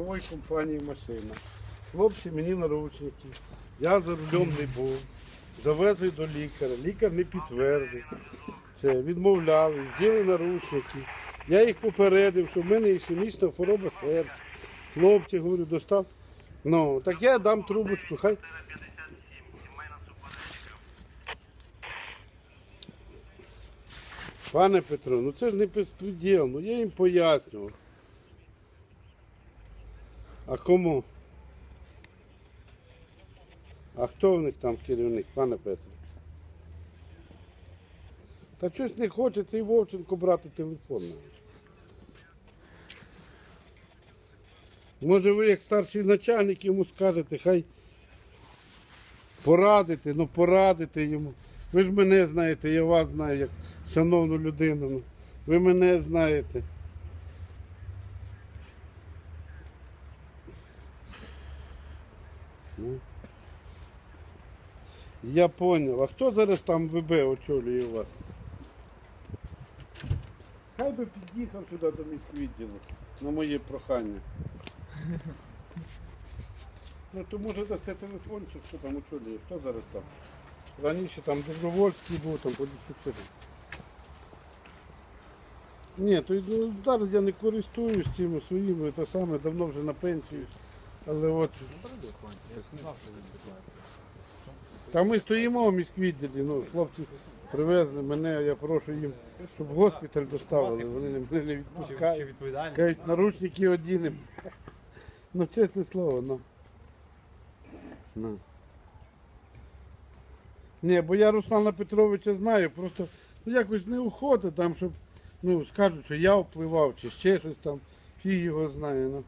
страхової компанії машина. Хлопці мені наручники. Я за рулем не був. Завезли до лікаря. Лікар не підтвердив. Це відмовляли, взяли наручники. Я їх попередив, що в мене ішемічна хвороба серця. Хлопці, говорю, достав. Ну, так я дам трубочку, хай. Пане Петро, ну це ж не безпреділ, ну я їм пояснював. А кому? А хто в них там керівник, пане Петро? Та щось не хоче цей Вовченко брати телефон. Може ви як старший начальник йому скажете, хай порадите, ну порадите йому. Ви ж мене знаєте, я вас знаю як шановну людину. ну. Ви мене знаєте. Ну. Я поняв. А хто зараз там ВБ очолює у вас? Хай би під'їхав сюди до міськвідділу на моє прохання. Ну то може дасте телефончик, що там очолює, хто зараз там? Раніше там Добровольський був, там поліція. Ні, то ну, зараз я не користуюсь цими своїми, то саме давно вже на пенсію. Але от Та ми стоїмо в міськвідділі, ну, хлопці привезли мене, я прошу їм, щоб в госпіталь доставили, вони не- мене не відпускають. Кажуть, наручники одінемо. Ну, чесне слово, ну. ну. Ні, бо я Руслана Петровича знаю, просто ну, якось не охота там, щоб ну, скажуть, що я впливав чи ще щось там, фіг його знає. Ну.